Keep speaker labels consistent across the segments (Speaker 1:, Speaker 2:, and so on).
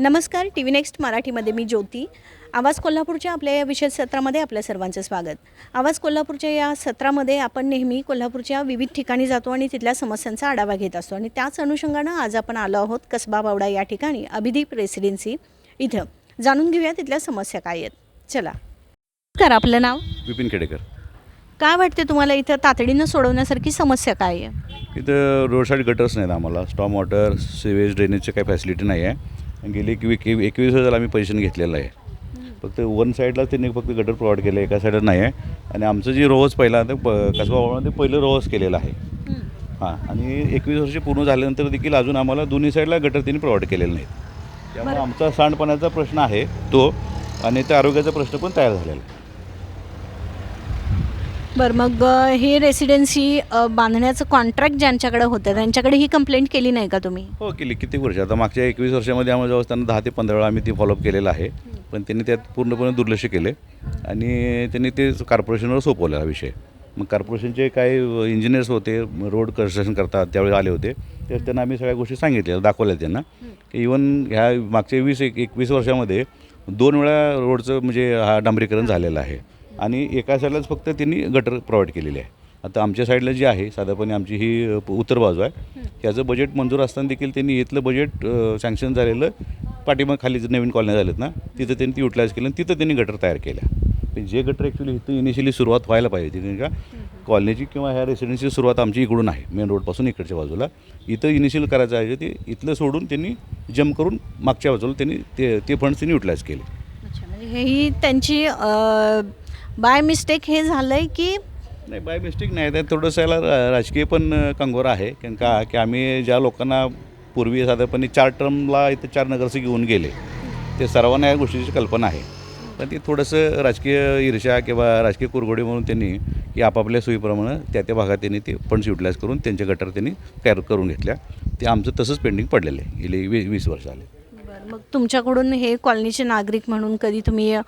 Speaker 1: नमस्कार T V next मराठीमध्ये मी ज्योती. आवाज कोल्हापूरच्या आपल्या या विशेष सत्रामध्ये आपल्या सर्वांचं स्वागत. आवाज कोल्हापूरच्या या सत्रामध्ये आपण नेहमी कोल्हापूरच्या विविध ठिकाणी जातो आणि तिथल्या समस्यांचा आढावा घेत असतो. आणि त्याच अनुषंगानं आज आपण आलो आहोत कसबा बावडा या ठिकाणी अभिदीप रेसिडेन्सी इथं. जाणून घेऊया तिथल्या समस्या काय आहेत. चला. तर आपलं नाव?
Speaker 2: विपिन खेडेकर.
Speaker 1: काय वाटते तुम्हाला इथं तातडीनं सोडवण्यासारखी समस्या काय आहे?
Speaker 2: इथं रोड साईड गटर्स नाहीत आम्हाला. स्टॉम वॉटर सिवेज ड्रेनेजची काही फॅसिलिटी नाही आहे. गेली एकवी एकवी- एकवीस हजार आम्ही पोझिशन घेतलेलं आहे. फक्त वन साईडला त्यांनी फक्त गटर प्रोव्हाइड केलं एका साईडला नाही आहे. आणि आमचं जे रोहज पहिला ते प कसबा वावळामध्ये पहिलं रोहज केलेलं आहे. हां आणि एकवीस वर्ष पूर्ण झाल्यानंतर देखील अजून आम्हाला दोन्ही साईडला गटर त्यांनी प्रोव्हाइड केलेलं नाहीत. त्यामुळे आमचा सांडपाण्याचा प्रश्न आहे तो आणि त्या आरोग्याचा प्रश्न पण तयार झालेला आहे.
Speaker 1: बरं मग हे रेसिडेन्सी बांधण्याचं कॉन्ट्रॅक्ट ज्यांच्याकडे होतं त्यांच्याकडे ही कंप्लेंट केली नाही का तुम्ही?
Speaker 2: हो केली. किती वर्ष? आता मागच्या एकवीस वर्षामध्ये आम्हाला जवळ त्यांना दहा ते पंधरा वेळा आम्ही ती फॉलोअप केलेलं आहे. पण त्यांनी त्यात पूर्णपणे दुर्लक्ष केले. आणि त्यांनी ते कॉर्पोरेशनवर सोपवलं हा विषय. मग कॉर्पोरेशनचे काही इंजिनियर्स होते रोड कन्स्ट्रक्शन करतात त्यावेळी आले होते. तर त्यांना आम्ही सगळ्या गोष्टी सांगितल्या दाखवल्या त्यांना. की इवन ह्या मागच्या वीस एक एकवीस वर्षामध्ये दोन वेळा रोडचं म्हणजे हा डांबरीकरण झालेलं आहे. आणि एका साईडलाच फक्त त्यांनी गटर प्रोव्हाइड केलेली आहे. आता आमच्या साईडला जी आहे साधारणपणे आमची ही उत्तर बाजू आहे. त्याचं बजेट मंजूर असताना देखील त्यांनी इथलं बजेट सँक्शन झालेलं पाठीमाग खाली जे नवीन कॉलन्या झालेत ना तिथं त्यांनी ती युटिलाइज केलं आणि तिथं त्यांनी गटर तयार केल्या. पण जे गटर ॲक्च्युली इथं इनिशियली सुरुवात व्हायला पाहिजे कारण का कॉलनीची किंवा ह्या रेसिडेन्सीची सुरुवात आमची इकडून आहे मेन रोडपासून इकडच्या बाजूला. इथं इनिशियल करायचं आहे ते इथलं सोडून त्यांनी जम्प करून मागच्या बाजूला त्यांनी ते ते फंड्स त्यांनी युटिलाइज केले.
Speaker 1: म्हणजे हेही त्यांची बाय मिस्टेक हे झालं आहे की
Speaker 2: नाही बाय मिस्टेक नाही त्यात थोडंसं याला रा- राजकीय पण कंगोर कंगोरा आहे. कारण का की आम्ही ज्या लोकांना पूर्वी साधारणपणे चार टर्मला इथं चार नगरसेवक घेऊन गेले ते सर्वांना या गोष्टीची कल्पना आहे. पण ती थोडंसं राजकीय ईर्ष्या किंवा राजकीय कुरघोडी म्हणून त्यांनी की आपापल्या सोयीप्रमाणे त्या त्या भागात त्यांनी ते फंड्स युटिलाइज करून त्यांच्या गटर त्यांनी तयार करून घेतल्या. ते आमचं तसंच पेंडिंग पडलेलं आहे. गेले वी वीस वर्ष आले
Speaker 1: मग तुमच्याकडून हे कॉलनीचे नागरिक म्हणून कधी तुम्ही अ,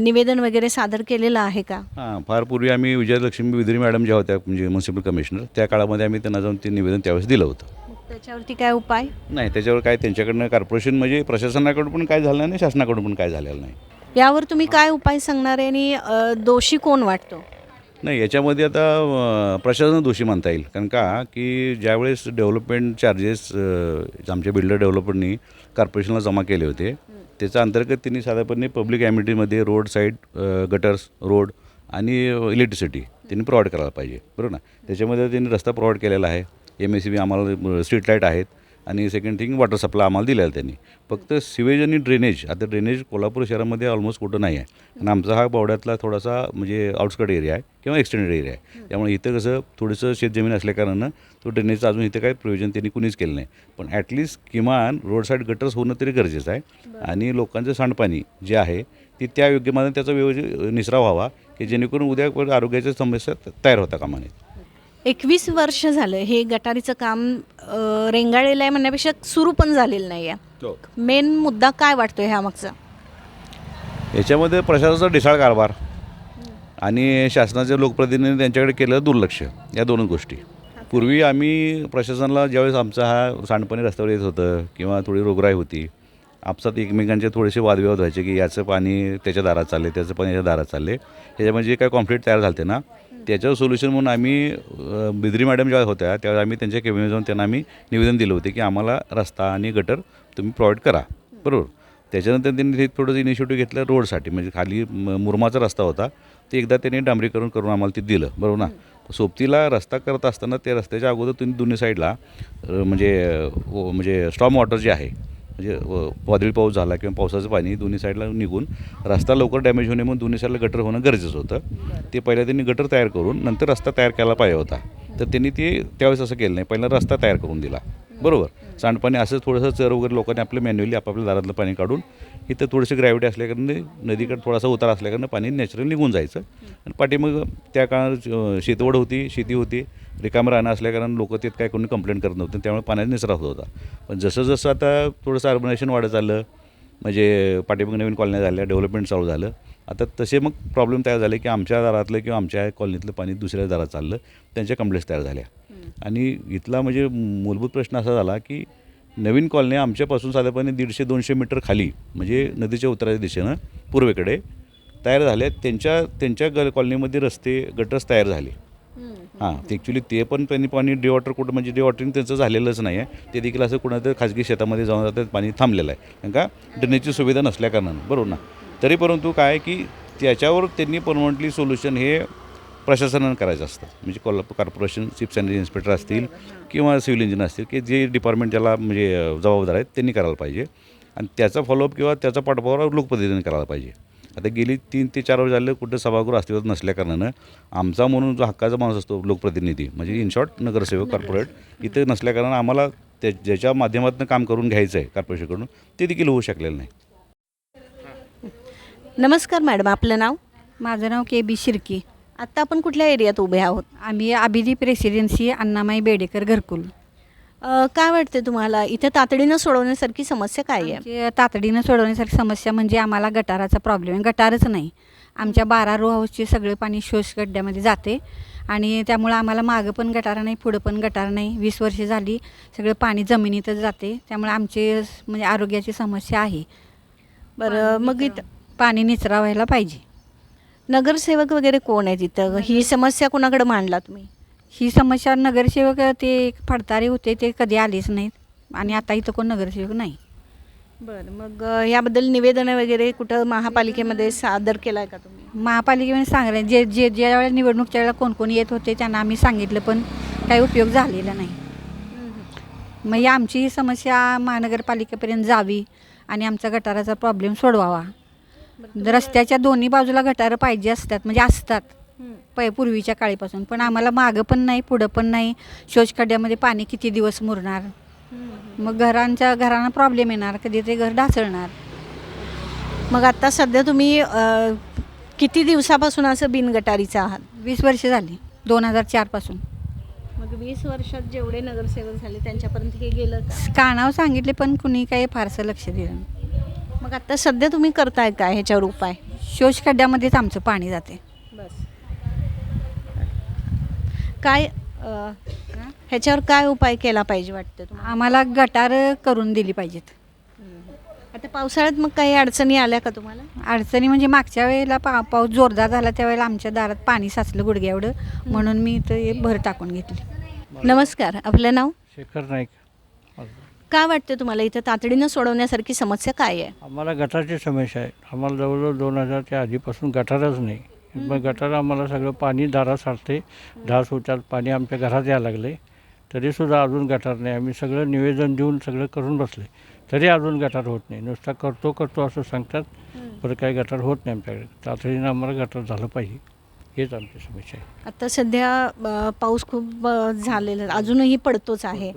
Speaker 1: निवेदन वगैरे सादर केलेलं आहे का?
Speaker 2: हां फार पूर्वी आम्ही विजयलक्ष्मी विद्री मॅडम ज्या होत्या म्हणजे म्युन्सिपल कमिशनर त्या काळामध्ये आम्ही त्यांना जाऊन ते निवेदन त्यावेळेस दिलं होतं.
Speaker 1: मग त्याच्यावरती काय उपाय?
Speaker 2: नाही त्याच्यावर काय त्यांच्याकडनं कॉर्पोरेशन म्हणजे प्रशासनाकडून पण काय झालं नाही शासनाकडून पण काय झालेलं नाही.
Speaker 1: यावर तुम्ही काय उपाय सांगणार आहे आणि अ, दोषी कोण वाटतो?
Speaker 2: नाही याच्यामध्ये आता प्रशासन दोषी मानता येईल. कारण का? की ज्यावेळेस डेव्हलपमेंट चार्जेस आमच्या बिल्डर डेव्हलपरनी कॉर्पोरेशनला जमा केले होते त्याच्या अंतर्गत त्यांनी साधारणपणे पब्लिक ॲमिटीमध्ये रोड साईड गटर्स रोड आणि इलेक्ट्रिसिटी त्यांनी प्रोव्हाइड करायला पाहिजे. बरोबर ना? त्याच्यामध्ये त्यांनी रस्ता प्रोव्हाइड केलेला आहे. एम एस सी बी आम्हाला स्ट्रीट लाइट आहेत. आणि सेकंड थिंग वॉटर सप्लाय आम्हाला दिलेला आहे त्यांनी. फक्त सिवेज आणि ड्रेनेज आता ड्रेनेज कोल्हापूर शहरामध्ये ऑलमोस्ट कुठं नाही आहे. आणि आमचा हा बावड्यातला थोडासा म्हणजे आउटस्कट एरिया आहे किंवा एक्सटेंडेड एरिया आहे. त्यामुळे इथं कसं थोडंसं शेतजमीन असल्याकारणानं तो ड्रेनेजचं अजून इथं काही प्रयोजन त्यांनी कुणीच केलं नाही. पण ॲटलिस्ट किमान रोड साईड गटर्स होणं तरी गरजेचं आहे. आणि लोकांचं सांडपाणी जे आहे ती त्या योग्य त्याचा व्यवस्थित निसराव व्हावा की जेणेकरून उद्या आरोग्याच्या समस्या तयार होता कामा नयेत
Speaker 1: एकवीस वर्ष झालं हे गटारीचं काम अ, रेंगाळलेलं आहे म्हणण्यापेक्षा सुरू पण झालेलं नाही आहे. मेन मुद्दा काय वाटतो ह्या मागचा?
Speaker 2: याच्यामध्ये प्रशासनाचा ढिसाळ कारभार आणि शासनाचे लोकप्रतिनिधी त्यांच्याकडे केलं दुर्लक्ष या दोनच गोष्टी. पूर्वी आम्ही प्रशासनाला ज्यावेळेस आमचा हा सांडपाणी रस्त्यावर येत होतं किंवा थोडी रोगराई होती आपसात एकमेकांचे थोडेसे वादविवाद व्हायचे की याचं पाणी त्याच्या दारात चालले त्याचं पाणी याच्या दारात चालले त्याच्यामध्ये जे काही कॉन्फ्लिक्ट तयार झाले ना त्याच्यावर सोल्युशन म्हणून आम्ही बिद्री मॅडम ज्या होत्या त्यावेळेस आम्ही त्यांच्या केबिनेट जाऊन त्यांना आम्ही निवेदन दिलं होते की आम्हाला रस्ता आणि गटर तुम्ही प्रोव्हाइड करा. बरोबर? त्याच्यानंतर त्यांनी ते थोडंसं इनिशिएटिव्ह घेतलं रोडसाठी म्हणजे खाली म- मुरमाचा रस्ता होता. ते एकदा त्यांनी डांबरीकरण करून आम्हाला ते दिलं. बरोबर ना? सोबतीला रस्ता करत असताना त्या रस्त्याच्या अगोदर तुम्ही दोन्ही साईडला म्हणजे हो, म्हणजे स्टॉम वॉटर जे आहे म्हणजे व- वादळी पाऊस झाला किंवा पावसाचं पाणी दोन्ही साईडला निघून रस्ता लवकर डॅमेज होणे म्हणून दोन्ही साईडला गटर होणं गरजेचं होतं. ते पहिल्या त्यांनी गटर तयार करून नंतर रस्ता तयार केला पाहिजे होता. तर त्यांनी ते त्यावेळेस असं केलं नाही. पहिला रस्ता तयार करून दिला. बरोबर? सांडपाणी असं थोडंसं चर वगैरे लोकांनी आपलं मॅन्युअली आपापल्या दारातलं पाणी काढून इथं थोडीशी ग्रॅव्हिटी असल्याकारणे नदीकडे थोडासा उतार असल्याकारणे पाणी नॅचरल निघून जायचं. आणि पाठीमग त्या काळात शेतवड होती शेती होती रिकामं राहणं असल्याकारणे लोक तिथं काय कोणी कंप्लेंट करत नव्हते. त्यामुळे पाण्याचा निसरा होत होता. पण जसं जसं आता थोडंसं अर्बनायझेशन वाढत चाललं म्हणजे पाठीमाग नवीन कॉलन्या झाल्या डेव्हलपमेंट चालू झालं आता तसे मग प्रॉब्लेम तयार झाले की आमच्या दारातलं किंवा आमच्या कॉलनीतलं पाणी दुसऱ्या दारात चाललं त्यांच्या कंप्लेंट्स तयार झाल्या. आणि इथला म्हणजे मूलभूत प्रश्न असा झाला की नवीन कॉलनी आमच्यापासून साधारणपणे दीडशे दोनशे मीटर खाली म्हणजे नदीच्या उतराच्या दिशेनं पूर्वेकडे तयार झाले त्यांच्या त्यांच्या ग कॉलनीमध्ये रस्ते गटर्स तयार झाले. हां ते ॲक्च्युली ते पण त्यांनी पाणी डिवॉटर कुठं म्हणजे डिवॉटरिंग त्यांचं झालेलंच नाही आहे. ते देखील असं कुणाचं खाजगी शेतामध्ये जाऊन जातात पाणी थांबलेलं आहे. कारण का ड्रेनेजची सुविधा नसल्याकारणानं बरोबर ना? तरी परंतु काय की त्याच्यावर त्यांनी परमनंटली सोल्युशन हे प्रशासनानं करायचं असतं. म्हणजे Kolhapur corporation chief sanitary inspector असतील किंवा सिव्हिल इंजिनियर असतील की जे डिपार्टमेंट त्याला म्हणजे जबाबदार आहेत त्यांनी करायला पाहिजे. आणि त्याचा फॉलोअप किंवा त्याचा पाठपुरावा लोकप्रतिनिधीने करायला पाहिजे. आता गेली तीन ते चार वर्ष झालं कुठं सभागृह अस्तित्वात नसल्याकारणानं आमचा म्हणून जो हक्काचा माणूस असतो लोकप्रतिनिधी म्हणजे इन शॉर्ट नगरसेवक कॉर्पोरेट इथे नसल्याकारणानं आम्हाला त्या ज्याच्या माध्यमातून काम करून घ्यायचं आहे कॉर्पोरेशनकडून ते देखील होऊ शकलेलं नाही.
Speaker 1: नमस्कार मॅडम आपलं नाव?
Speaker 3: माझं नाव के बी शिर्की.
Speaker 1: आत्ता आपण कुठल्या एरियात उभे आहोत?
Speaker 3: आम्ही अभिदीप रेसिडेन्सी अण्णामाई बेडेकर घरकुल.
Speaker 1: अ, काय वाटते तुम्हाला? इथे तातडीनं सोडवण्यासारखी समस्या काय आहे?
Speaker 3: आमची तातडीनं सोडवण्यासारखी समस्या म्हणजे आम्हाला गटाराचा प्रॉब्लेम आहे. गटारच नाही. आमच्या बारा रो हाऊसचे सगळे पाणी शोष गड्ड्यामध्ये जाते. आणि त्यामुळं आम्हाला मागं पण गटार नाही पुढं पण गटार नाही. वीस वर्ष झाली सगळं पाणी जमिनीतच जाते. त्यामुळे आमचे स- म्हणजे आरोग्याची समस्या आहे.
Speaker 1: बरं मग इथं
Speaker 3: पाणी निचरा व्हायला पाहिजे.
Speaker 1: नगरसेवक वगैरे कोण आहे तिथं? ही समस्या कोणाकडे मांडला तुम्ही?
Speaker 3: ही समस्या नगरसेवक ते फडतारे होते ते कधी आलेच नाहीत. आणि आता इथं कोण नगरसेवक नाही.
Speaker 1: बरं मग याबद्दल निवेदन वगैरे कुठं महापालिकेमध्ये सादर केलं आहे का तुम्ही?
Speaker 3: महापालिकेने सांगितलं जे जे ज्या वेळेला निवडणूकच्या वेळेला कोण कोण येत होते त्यांना आम्ही सांगितलं पण काही उपयोग झालेला नाही. मग आमची ही समस्या महानगरपालिकेपर्यंत जावी आणि आमचा गटाराचा प्रॉब्लेम सोडवावा. रस्त्याच्या दोन्ही बाजूला गटारं पाहिजे असतात म्हणजे असतात. पै पूर्वीच्या काळीपासून. पण आम्हाला मागं पण नाही पुढं पण नाही. शोषखड्ड्यामध्ये पाणी किती दिवस मुरणार? मग घरांच्या घरांना प्रॉब्लेम येणार कधी ते घर ढासळणार.
Speaker 1: मग आता सध्या तुम्ही अ, किती दिवसापासून असं बिनगटारीचं आहात?
Speaker 3: वीस वर्ष झाली. दोन हजार चारपासून
Speaker 1: मग वीस वर्षात जेवढे नगरसेवक झाले त्यांच्यापर्यंत हे गेलं का?
Speaker 3: कानावर सांगितले पण कुणी काही फारसं लक्ष दिलं नाही.
Speaker 1: मग आता सध्या तुम्ही करताय काय ह्याच्यावर उपाय?
Speaker 3: शोष खड्ड्यामध्येच आमचं पाणी जाते.
Speaker 1: बस. काय अ, ह्याच्यावर काय उपाय केला पाहिजे वाटतं तुम्हाला?
Speaker 3: आम्हाला गटार करून दिली पाहिजेत.
Speaker 1: आता पावसाळ्यात मग काही अडचणी आल्या का तुम्हाला?
Speaker 3: अडचणी म्हणजे मागच्या वेळेला पा पाऊस जोरदार झाला त्यावेळेला आमच्या दारात पाणी साचलं गुडघ्या एवढं. म्हणून मी इथं हे भर टाकून घेतली.
Speaker 1: नमस्कार. आपलं नाव?
Speaker 4: शेखर नाईक.
Speaker 1: काय वाटतं तुम्हाला? इथं तातडीनं सोडवण्यासारखी समस्या काय आहे?
Speaker 4: आम्हाला गटारची समस्या आहे. आम्हाला जवळजवळ दोन हजारच्या आधीपासून गटारच नाही. मग गटार आम्हाला सगळं पाणी दारात साठते. ढास होतात पाणी आमच्या घरात यायला लागले. तरीसुद्धा अजून गटार नाही. आम्ही सगळं निवेदन देऊन सगळं करून बसले. तरी अजून गटार होत नाही. नुसता करतो करतो असं सांगतात. परत काही गटार होत नाही आमच्याकडे. तातडीनं आम्हाला गटार झालं पाहिजे. हेच आमची समस्या आहे.
Speaker 1: आता सध्या अ, पाऊस खूप अ, झालेला अजूनही पडतोच आहे.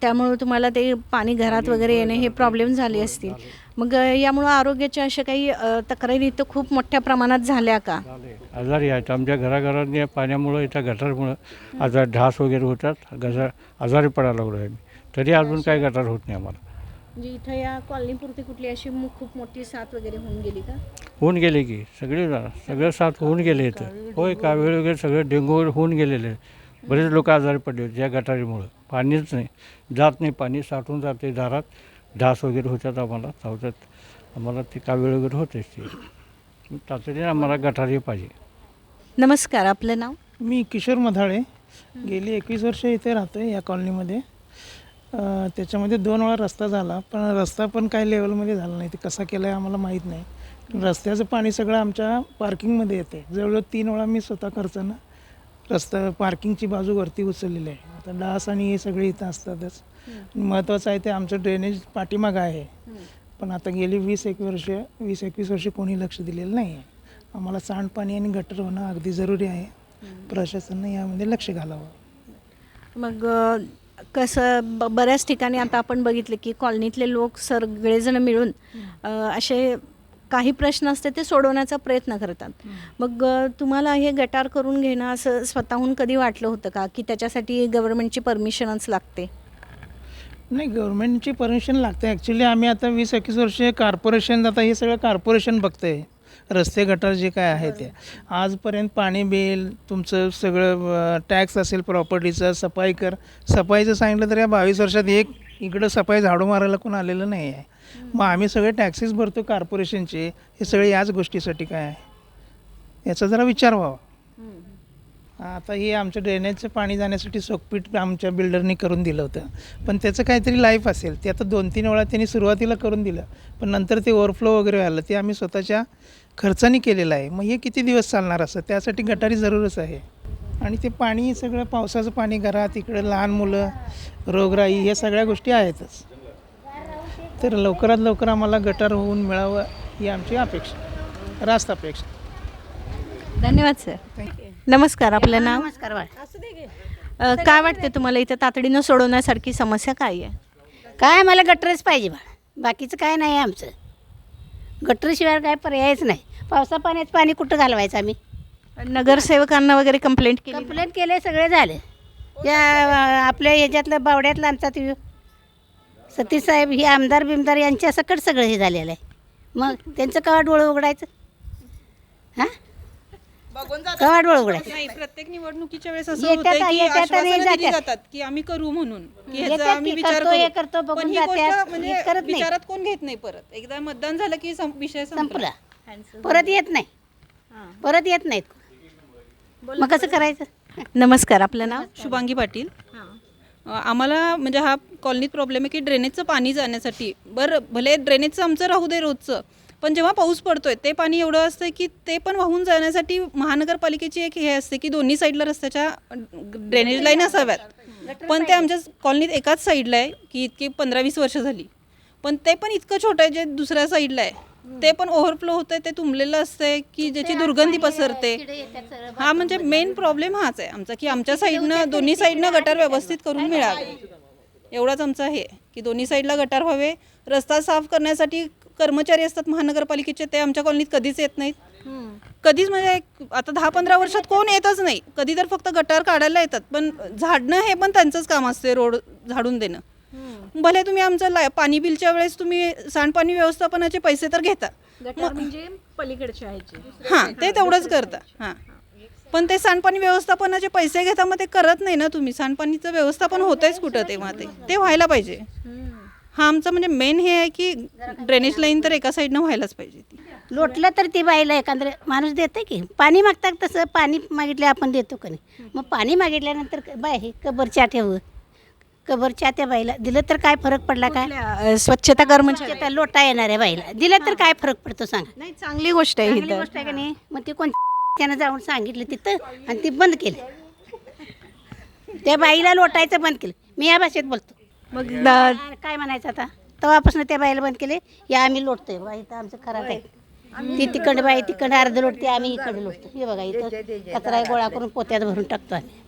Speaker 1: त्यामुळे तुम्हाला ते पाणी घरात वगैरे येणे हे प्रॉब्लेम झाले असतील. मग अ, यामुळं आरोग्याच्या अशा काही अ, तक्रारी इथं खूप मोठ्या प्रमाणात झाल्या का?
Speaker 4: झाले. आजारी आहेत. आमच्या घराघरात या पाण्यामुळं इथं गटारमुळं आजार ढास वगैरे होतात. गजार आजारी पडायला लागलो आहे तरी अजून काही गटार होत नाही आम्हाला.
Speaker 1: म्हणजे इथं या कॉलनीपुरती कुठली अशी मु- खूप मोठी साथ वगैरे होऊन गेली का?
Speaker 4: होऊन गेले की सगळे जण सगळं साथ होऊन गेले इथं. होय कावीळ वगैरे सगळं डेंगू वगैरे होऊन गेलेले. आहेत. बरेच लोक आजारी पडले होते या गटारीमुळं. पाणीच नाही जात नाही पाणी साठून जाते दारात. ढास वगैरे होतात आम्हाला चावतात आम्हाला ते कावीळ वगैरे होतेच ते. तातडीने आम्हाला गटारी पाहिजे.
Speaker 1: नमस्कार आपलं नाव?
Speaker 5: मी किशोर मधाळे. गेली एकवीस वर्ष इथे राहतो आहे या कॉलनीमध्ये. त्याच्यामध्ये दोन वेळा रस्ता झाला पण रस्ता पण काही लेवलमध्ये झाला नाही. ते कसा केला आहे आम्हाला माहीत नाही. रस्त्याचं पाणी सगळं आमच्या पार्किंगमध्ये येते जवळजवळ तीन वेळा मी स्वतः खर्चानं रस्ता पार्किंगची बाजू वरती उचललेली आहे. आता डास आणि हे सगळे इथं असतातच. महत्त्वाचं आहे ते आमचं ड्रेनेज पाठीमागं आहे. पण आता गेली वीस एक वर्ष वीस एकवीस वर्ष कोणी लक्ष दिलेलं नाही आहे आम्हाला सांडपाणी आणि गटर होणं अगदी जरुरी आहे. प्रशासनानं यामध्ये लक्ष घालावं.
Speaker 1: मग कसं ब बऱ्याच ठिकाणी आता आपण बघितले की कॉलनीतले लोक सगळेजण मिळून असे काही प्रश्न असते ते सोडवण्याचा प्रयत्न करतात. मग तुम्हाला हे गटार करून घेणं असं स्वतःहून कधी वाटलं होतं का की त्याच्यासाठी गव्हर्नमेंटची परमिशनच लागते?
Speaker 5: नाही गव्हर्नमेंटची परमिशन लागते. ॲक्च्युली आम्ही आता वीस एकवीस वर्षे कॉर्पोरेशन आता हे सगळं कॉर्पोरेशन बघते रस्ते गटार जे काय आहे ते. आजपर्यंत पाणी बिल तुमचं सगळं टॅक्स असेल प्रॉपर्टीचं सफाई कर सफाईचं सांगितलं तर या बावीस वर्षात एक इकडं सफाई झाडू मारायला कोण आलेलं नाही आहे. मग आम्ही सगळे टॅक्सीस भरतो कॉर्पोरेशनचे हे सगळे याच गोष्टीसाठी काय आहे? याचा जरा विचार व्हावा. आता हे आमच्या ड्रेनेजचं पाणी जाण्यासाठी सोकपीट आमच्या बिल्डरनी करून दिलं होतं. पण त्याचं काहीतरी लाईफ असेल. ते आता दोन तीन वेळा त्यांनी सुरुवातीला करून दिलं. पण नंतर ते ओव्हरफ्लो वगैरे आलं ते आम्ही स्वतःच्या खर्चाने केलेलं आहे. मग हे किती दिवस चालणार असं? त्यासाठी गटारी जरूरच आहे. आणि ते पाणी सगळं पावसाचं पाणी घरात इकडे लहान मुलं रोगराई हे सगळ्या गोष्टी आहेतच. तर लवकरात लवकर आम्हाला गटार होऊन मिळावं ही आमची अपेक्षा. रास्त अपेक्षा.
Speaker 1: धन्यवाद सर नमस्कार आपलं नाव?
Speaker 6: नमस्कार
Speaker 1: अ, काय वाटते तुम्हाला इथं तातडीनं सोडवण्यासारखी समस्या काय आहे?
Speaker 6: काय मला गटरच पाहिजे बाळ. बाकीचं काय नाही आहे आमचं. गटरशिवाय काय पर्यायच नाही. पावसा पाण्यात पाणी कुठं घालवायचं आम्ही?
Speaker 1: नगरसेवकांना वगैरे कंप्लेंट केली?
Speaker 6: कंप्लेंट केले सगळे झाले. या आपल्या ह्याच्यातलं बावड्यातलं आमचा ते सतीश साहेब हे आमदार बिमदार यांच्या सकट सगळं हे झालेलं आहे. मग त्यांचं कवा डोळं उघडायचं? हां? कवा डोळं उघडायचं
Speaker 7: नाही प्रत्येक निवडणुकीच्या वेळेस असं
Speaker 6: येतात,
Speaker 7: होतं की
Speaker 6: येतात आणि
Speaker 7: आश्वासनं दिली
Speaker 6: जातात.
Speaker 7: जातात की आम्ही करू म्हणून. की ह्याचा
Speaker 6: येतात
Speaker 7: आम्ही
Speaker 6: की
Speaker 7: विचार
Speaker 6: करतो, हे
Speaker 7: करू
Speaker 6: करतो, बघून
Speaker 7: पण ही
Speaker 6: जातात,
Speaker 7: गोष्ट म्हणजे
Speaker 6: हे करत नाही.
Speaker 7: विचारात कोण घेत नाही परत? एकदा मतदान झालं की सं- विषय संपला.
Speaker 6: संपला. परत येत नाही. परत येत नाहीत. मग कसं करायचं?
Speaker 1: नमस्कार आपलं नाव?
Speaker 7: शुभांगी पाटील. अ, आम्हाला म्हणजे हा कॉलनीत प्रॉब्लेम आहे की ड्रेनेजचं पाणी जाण्यासाठी. बरं भले ड्रेनेजचं आमचं राहू दे रोजचं पण जेव्हा पाऊस पडतोय ते पाणी एवढं असतं की ते पण वाहून जाण्यासाठी महानगरपालिकेची एक हे असते की दोन्ही साईडला रस्त्याच्या ड्रेनेज लाईन असाव्यात. पण ते आमच्या कॉलनीत एकाच साईडला आहे की इतकी पंधरा वीस वर्ष झाली. पण ते पण इतकं छोटं आहे जे दुसऱ्या साईडला आहे. ते पण ओव्हरफ्लो होतंय ते तुंबलेलं असतंय की ज्याची दुर्गंधी पसरते. हा म्हणजे मेन प्रॉब्लेम हाच आहे आमचा की आमच्या साईडनं दोन्ही साईडनं गटार व्यवस्थित करून मिळावे एवढाच आमचं हे की दोन्ही साईडला गटार व्हावे रस्ता साफ करण्यासाठी कर्मचारी असतात महानगरपालिकेचे ते आमच्या कॉलनीत कधीच येत नाहीत. कधीच म्हणजे आता दहा पंधरा वर्षात कोण येतच नाही. कधी तर फक्त गटार काढायला येतात. पण झाडणं हे पण त्यांचंच काम असते रोड झाडून देणं. भले तुम्ही आमचं ला पाणी बिलच्या वेळेस तुम्ही सांडपाणी व्यवस्थापनाचे पैसे तर घेता.
Speaker 1: म्हणजे पलीकडच्या ह्याचे
Speaker 7: हां ते तेवढंच करता. हां. पण ते सांडपाणी व्यवस्थापनाचे पैसे घेता मग ते करत नाही ना तुम्ही. सांडपाणीचं व्यवस्थापन होतंयच कुठं तेव्हा ते. ते व्हायला पाहिजे. हा आमचं म्हणजे मेन हे आहे की ड्रेनेज लाईन तर एका साईडनं व्हायलाच पाहिजे. ती
Speaker 6: लोटलं तर ती बाईला एखादं माणूस देतं की. पाणी मागतात तसं पाणी मागितले आपण देतो का नाही? मग पाणी मागितल्यानंतर क- बाय हे कबरच्या ठेव. कबरच्या त्या बाईला. दिलं तर काय फरक पडला काय
Speaker 1: अ, स्वच्छता कर्मचारी?
Speaker 6: त्या लोटा येणार आहे बाईला. दिलं तर काय फरक पडतो सांगा.
Speaker 1: नाही चांगली गोष्ट आहे
Speaker 6: चांगली
Speaker 1: इथं
Speaker 6: गोष्ट आहे का नाही? मग ते कोण त्यानं जाऊन सांगितलं तिथं आणि ती बंद केलं. त्या बाईला लोटायचं बंद केलं. मी या भाषेत बोलतो.
Speaker 1: मग द-
Speaker 6: काय म्हणायचं आता? तेव्हापासून त्या बाईला बंद केले या आम्ही लोटतोय बाई इथं आमचं खराब आहे ती तिकडं बाई तिकडं अर्ध लोटते आम्ही इकडे लोटतो हे बघा इथं कचरा गोळा करून पोत्यात भरून टाकतो आम्ही.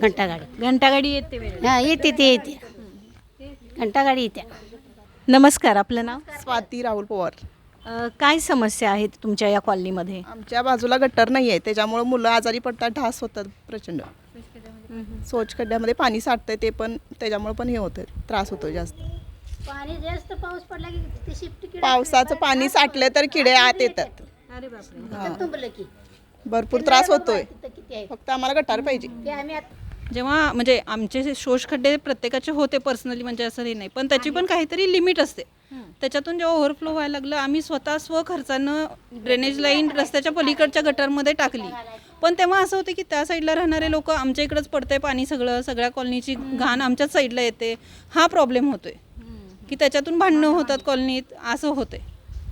Speaker 6: घंटा गाडी
Speaker 1: घंटागाडी येते वेळेला.
Speaker 6: हां येते ते येते. घंटा गाडी येते.
Speaker 1: नमस्कार आपलं नाव?
Speaker 8: स्वाती राहुल पवार.
Speaker 1: अ, काय समस्या आहेत तुमच्या या कॉलनीमध्ये?
Speaker 8: आमच्या बाजूला गट्टर नाही आहे त्याच्यामुळे मुलं आजारी पडतात ढास होतात प्रचंड. सोच खड्ड्यामध्ये पाणी साठतंय ते पण त्याच्यामुळे पण हे होतं त्रास होतो जास्त.
Speaker 6: पाणी जास्त पाऊस पडला की ते शिफ्ट
Speaker 8: पावसाचं पाणी साठलं तर किडे आत येतात.
Speaker 6: तुंबलं की.
Speaker 8: भरपूर त्रास होतोय.
Speaker 6: तिथं किती आहे.
Speaker 8: फक्त आम्हाला गटार पाहिजे.
Speaker 6: ते आम्ही आता
Speaker 7: जेव्हा म्हणजे आमचे जे शोष खड्डे प्रत्येकाचे होते पर्सनली म्हणजे असं हे नाही. पण त्याची पण काहीतरी लिमिट असते. त्याच्यातून जेव्हा ओव्हरफ्लो व्हायला लागलं आम्ही स्वतः स्व खर्चानं ड्रेनेज लाईन रस्त्याच्या पलीकडच्या गटरमध्ये टाकली. पण तेव्हा असं होतं की त्या साईडला राहणारे लोक आमच्या इकडंच पडतंय पाणी सगळं सगळ्या कॉलनीची घाण आमच्याच साईडला येते. हा प्रॉब्लेम होतोय. की त्याच्यातून भांडणं होतात कॉलनीत असं होतंय.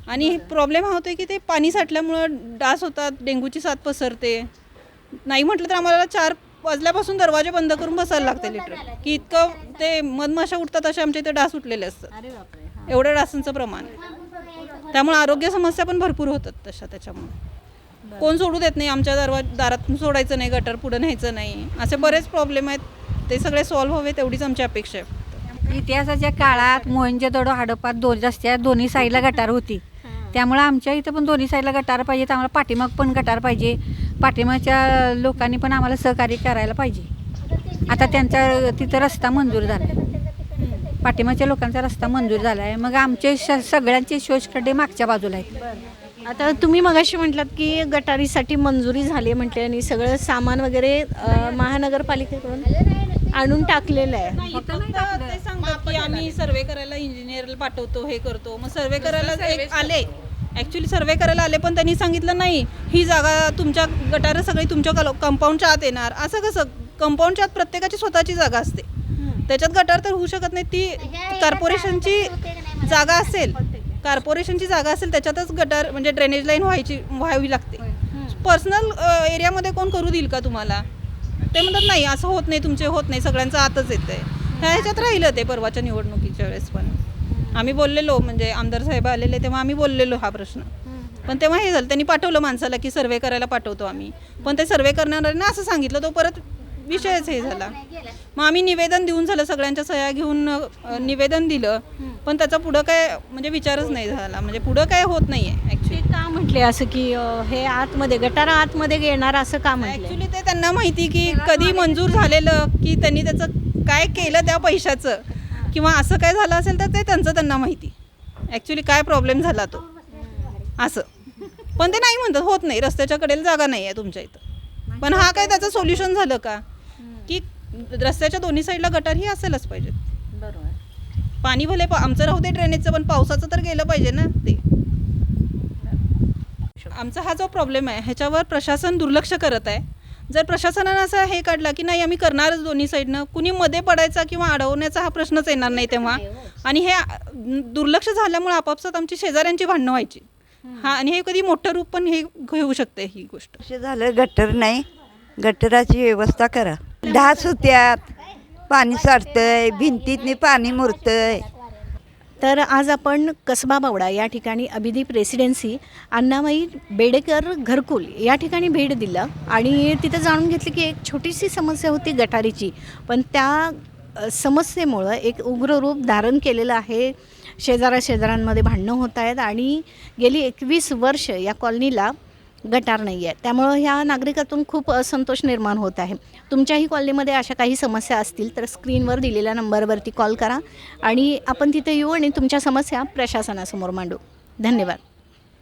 Speaker 7: आणि प्रॉब्लेम हा होतोय की ते पाणी साठल्यामुळं डास होतात डेंग्यूची साथ पसरते. नाही म्हटलं तर आम्हाला चार वाजल्यापासून दरवाजे बंद करून बसायला लागते लिटर की इतकं ते मधमाशा उठतात असे आमच्या इथे डास उठलेले असतात. एवढं डासांचं प्रमाण. आहे. त्यामुळे आरोग्य समस्या पण भरपूर होतात तशा त्याच्यामुळे. कोण सोडू देत नाही आमच्या दरवा दारातून सोडायचं नाही गटर पुढं न्यायचं नाही. असे बरेच प्रॉब्लेम आहेत. ते सगळे सॉल्व्ह व्हावे तेवढीच आमची अपेक्षा आहे
Speaker 3: इतिहासाच्या काळात मोहनजोदडो हडप्पात दोन रस्त्या दोन्ही साईडला गटार होती. त्यामुळं आमच्या इथं पण दोन्ही साईडला गटार पाहिजे आम्हाला पाठीमाग पण गटार पाहिजे. पाठीमागच्या लोकांनी पण आम्हाला सहकार्य करायला पाहिजे. आता त्यांचा तिथं रस्ता मंजूर झाला. पाठीमागच्या लोकांचा रस्ता मंजूर झाला आहे मग आमचे श सगळ्यांचे शोषखड्डे मागच्या बाजूला आहेत.
Speaker 1: आता तुम्ही मगाशी म्हटलात की गटारीसाठी मंजुरी झाली म्हटले आणि सगळं सामान वगैरे अ, महानगरपालिकेकडून आणून टाकलेलं आहे.
Speaker 7: ते सांगतात की की आम्ही सर्वे करायला इंजिनियरला पाठवतो हे करतो. मग सर्वे करायला एक आले. ॲक्च्युली सर्वे करायला आले पण त्यांनी सांगितलं नाही. ही जागा तुमच्या गटारं सगळी तुमच्या कंपाऊंडच्या आत येणार. असं कसं? कंपाऊंडच्या आत प्रत्येकाची स्वतःची जागा असते. त्याच्यात गटार तर होऊ शकत नाही. ती कॉर्पोरेशनची जागा असेल. कॉर्पोरेशनची जागा असेल त्याच्यातच गटार म्हणजे ड्रेनेज लाईन व्हायची व्हावी लागते. पर्सनल एरियामध्ये कोण करू देईल का तुम्हाला? ते म्हणतात नाही असं होत नाही तुमचे होत नाही सगळ्यांचं आतच येतं आहे ह्या ह्याच्यात राहिलं ते परवाच्या निवडणुकीच्या वेळेस पण. आम्ही बोललेलो म्हणजे आमदार साहेब आलेले तेव्हा आम्ही बोललेलो हा प्रश्न. पण तेव्हा हे झालं त्यांनी पाठवलं माणसाला की सर्वे करायला पाठवतो आम्ही. पण ते सर्वे करणाऱ्यांना असं सांगितलं तो परत विषयच हे झाला. मग आम्ही निवेदन देऊन झालं सगळ्यांच्या सह्या घेऊन अ, निवेदन दिलं. पण त्याचा पुढं काय म्हणजे विचारच नाही झाला. म्हणजे पुढं काय होत नाही
Speaker 1: ते
Speaker 7: ॲक्च्युली
Speaker 1: का म्हटले असं की अं, हे आतमध्ये गटार आतमध्ये येणार असं का म्हटले?
Speaker 7: ॲक्च्युली ते त्यांना माहिती की कधी मंजूर झालेलं की त्यांनी त्याचं काय केलं त्या पैशाचं. किंवा असं काय झालं असेल तर ते त्यांचं त्यांना माहिती. ॲक्च्युली काय प्रॉब्लेम झाला तो. असं. पण ते नाही म्हणतात होत नाही. रस्त्याच्या कडेला जागा नाही आहे तुमच्या इथं. पण हा काय त्याचं सोल्युशन झालं का? की रस्त्याच्या दोन्ही साईडला गटार ही असेलच पाहिजे. पाणी भले पा- आमचं राहू दे ड्रेनेजचं पण पावसाचं तर गेलं पाहिजे ना ते. आमचा हा जो प्रॉब्लेम आहे ह्याच्यावर प्रशासन दुर्लक्ष करत आहे. जर प्रशासनानं असं हे काढला की नाही आम्ही करणारच दोन्ही साईडनं कुणी मध्ये पडायचा किंवा अडवण्याचा हा प्रश्नच येणार नाही तेव्हा. आणि हे दुर्लक्ष झाल्यामुळे आपापसात आमची शेजाऱ्यांची भांडणं व्हायची. हा आणि हे कधी मोठं रूप पण हे घेऊ शकते ही गोष्ट.
Speaker 9: झालं गटर नाही. गटराची व्यवस्था करा. ढास होत्यात पाणी साठतंय भिंतीतनी पाणी मुरतंय.
Speaker 1: तर आज आपण कसबा बावडा या ठिकाणी अभिदीप रेसिडेन्सी अण्णामाई बेडेकर घरकुल या ठिकाणी भेट दिलं. आणि तिथं जाणून घेतलं की एक छोटीशी समस्या होती गटारीची. पण त्या समस्येमुळं एक उग्र रूप धारण केलेलं आहे. शेजारा शेजाऱ्यांमध्ये भांडणं होत आहेत आणि गेली एकवीस वर्ष या कॉलनीला गटार नाही आहे त्यामुळं ह्या नागरिकातून खूप असंतोष निर्माण होत आहे. तुमच्याही कॉलनीमध्ये अशा काही समस्या असतील तर स्क्रीनवर दिलेल्या नंबरवरती कॉल करा. आणि आपण तिथे येऊ आणि तुमच्या समस्या प्रशासनासमोर मांडू. धन्यवाद.